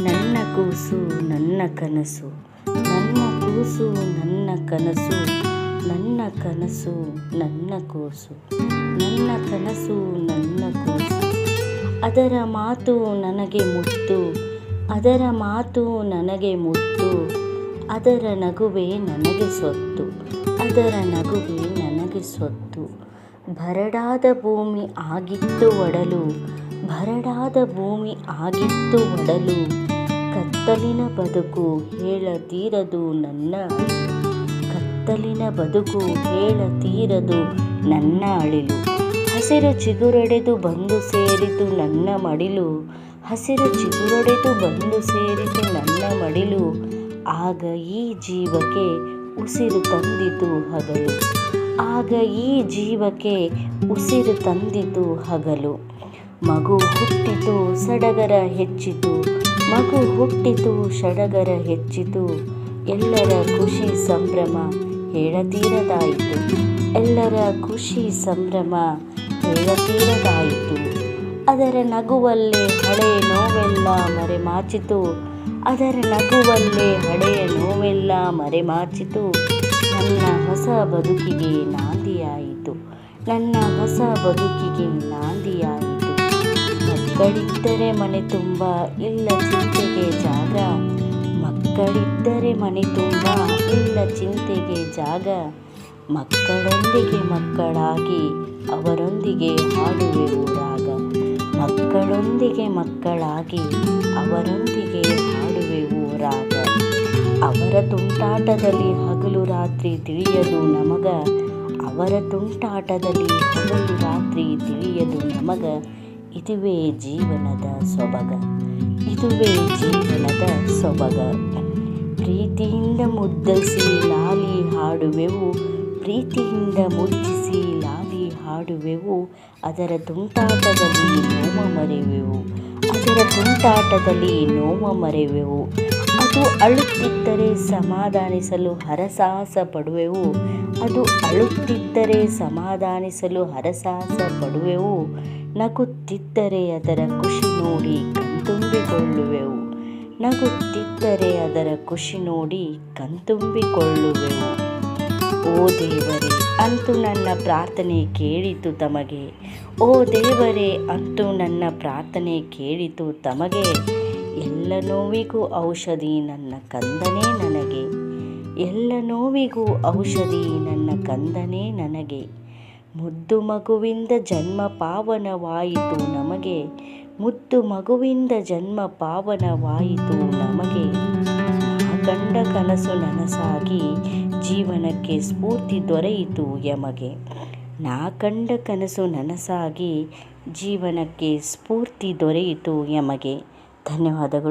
ನನ್ನ ಕೂಸು, ನನ್ನ ಕನಸು. ನನ್ನ ಕೂಸು, ನನ್ನ ಕನಸು. ನನ್ನ ಕನಸು, ನನ್ನ ಕೂಸು. ನನ್ನ ಕನಸು, ನನ್ನ ಕೂಸು. ಅದರ ಮಾತು ನನಗೆ ಮುತ್ತು. ಅದರ ಮಾತು ನನಗೆ ಮುತ್ತು. ಅದರ ನಗುವೆ ನನಗೆ ಸೊತ್ತು. ಅದರ ನಗುವೆ ನನಗೆ ಸೊತ್ತು. ಬರಡಾದ ಭೂಮಿ ಆಗಿತ್ತು ಒಡಲು. ಬರಡಾದ ಭೂಮಿ ಆಗಿತ್ತು ಒಡಲು. ಕತ್ತಲಿನ ಬದುಕು ಹೇಳತೀರದು ನನ್ನ. ಕತ್ತಲಿನ ಬದುಕು ಹೇಳತೀರದು ನನ್ನ ಅಳಿಲು. ಹಸಿರು ಚಿಗುರೊಡೆದು ಬಂದು ಸೇರಿತು ನನ್ನ ಮಡಿಲು. ಹಸಿರು ಚಿಗುರೊಡೆದು ಬಂದು ಸೇರಿತು ನನ್ನ ಮಡಿಲು. ಆಗ ಈ ಜೀವಕ್ಕೆ ಉಸಿರು ತಂದಿತು ಹಗಲು. ಆಗ ಈ ಜೀವಕ್ಕೆ ಉಸಿರು ತಂದಿತು ಹಗಲು. ಮಗು ಹುಟ್ಟಿತು, ಸಡಗರ ಹೆಚ್ಚಿತು. ಮಗು ಹುಟ್ಟಿತು, ಸಡಗರ ಹೆಚ್ಚಿತು, ಎಲ್ಲರ ಖುಷಿ ಸಂಭ್ರಮ ಹೇಳತೀರದಾಯಿತು. ಎಲ್ಲರ ಖುಷಿ ಸಂಭ್ರಮ ಹೇಳತೀರದಾಯಿತು. ಅದರ ನಗುವಲ್ಲೇ ಹಳೆಯ ನೋವೆಲ್ಲ ಮರೆಮಾಚಿತು. ಅದರ ನಗುವಲ್ಲೇ ಹಳೆಯ ನೋವೆಲ್ಲ ಮರೆಮಾಚಿತು. ನನ್ನ ಹೊಸ ಬದುಕಿಗೆ ನಾಂದಿಯಾಯಿತು. ನನ್ನ ಹೊಸ ಬದುಕಿಗೆ ನಾಂದಿಯಾಯಿತು ಮಕ್ಕಳಿದ್ದರೆ ಮನೆ ತುಂಬ, ಇಲ್ಲ ಚಿಂತೆಗೆ ಜಾಗ. ಮಕ್ಕಳಿದ್ದರೆ ಮನೆ ತುಂಬ, ಇಲ್ಲ ಚಿಂತೆಗೆ ಜಾಗ. ಮಕ್ಕಳೊಂದಿಗೆ ಮಕ್ಕಳಾಗಿ ಅವರೊಂದಿಗೆ ಹಾಡುವೆವು ರಾಗ ಮಕ್ಕಳೊಂದಿಗೆ ಮಕ್ಕಳಾಗಿ ಅವರೊಂದಿಗೆ ಹಾಡುವೆವು ರಾಗ ಅವರ ತುಂಟಾಟದಲ್ಲಿ ಹಗಲು ರಾತ್ರಿ ತಿಳಿಯದು ನಮಗ. ಅವರ ತುಂಟಾಟದಲ್ಲಿ ಹಗಲು ರಾತ್ರಿ ತಿಳಿಯದು ನಮಗ. ಇದುವೇ ಜೀವನದ ಸೊಬಗ, ಇದುವೇ ಜೀವನದ ಸೊಬಗ. ಪ್ರೀತಿಯಿಂದ ಮುದ್ದಿಸಿ ಲಾಲಿ ಹಾಡುವೆವು, ಪ್ರೀತಿಯಿಂದ ಮುದ್ದಿಸಿ ಲಾಲಿ ಹಾಡುವೆವು, ಅದರ ತುಂಟಾಟದಲ್ಲಿ ನೋಮ ಮರೆಯುವೆವು ಅದರ ತುಂಟಾಟದಲ್ಲಿ ನೋಮ ಮರೆಯುವೆವು ಅದು ಅಳುತ್ತಿದ್ದರೆ ಸಮಾಧಾನಿಸಲು ಹರಸಾಹಸ ಪಡುವೆವು ಅದು ಅಳುತ್ತಿದ್ದರೆ ಸಮಾಧಾನಿಸಲು ಹರಸಾಹಸ ಪಡುವೆವು ನಗುತ್ತಿದ್ದರೆ ಅದರ ಖುಷಿ ನೋಡಿ ಕಣ್ತುಂಬಿಕೊಳ್ಳುವೆವು. ನಗುತ್ತಿದ್ದರೆ ಅದರ ಖುಷಿ ನೋಡಿ ಕಣ್ತುಂಬಿಕೊಳ್ಳುವೆವು. ಓ ದೇವರೇ, ಅಂತೂ ನನ್ನ ಪ್ರಾರ್ಥನೆ ಕೇಳಿತು ತಮಗೆ. ಓ ದೇವರೇ, ಅಂತೂ ನನ್ನ ಪ್ರಾರ್ಥನೆ ಕೇಳಿತು ತಮಗೆ. ಎಲ್ಲ ನೋವಿಗೂ ಔಷಧಿ ನನ್ನ ಕಂದನೇ ನನಗೆ. ಎಲ್ಲ ನೋವಿಗೂ ಔಷಧಿ ನನ್ನ ಕಂದನೇ ನನಗೆ. ಮುದ್ದು ಮಗುವಿಂದ ಜನ್ಮ ಪಾವನವಾಯಿತು ನಮಗೆ. ಮುದ್ದು ಮಗುವಿಂದ ಜನ್ಮ ಪಾವನವಾಯಿತು ನಮಗೆ. ಕಂಡ ಕನಸು ನನಸಾಗಿ ಜೀವನಕ್ಕೆ ಸ್ಫೂರ್ತಿ ದೊರೆಯಿತು ಯಮಗೆ. ನಾ ಕಂಡ ಕನಸು ನನಸಾಗಿ ಜೀವನಕ್ಕೆ ಸ್ಫೂರ್ತಿ ದೊರೆಯಿತು ಯಮಗೆ. ಧನ್ಯವಾದಗಳು.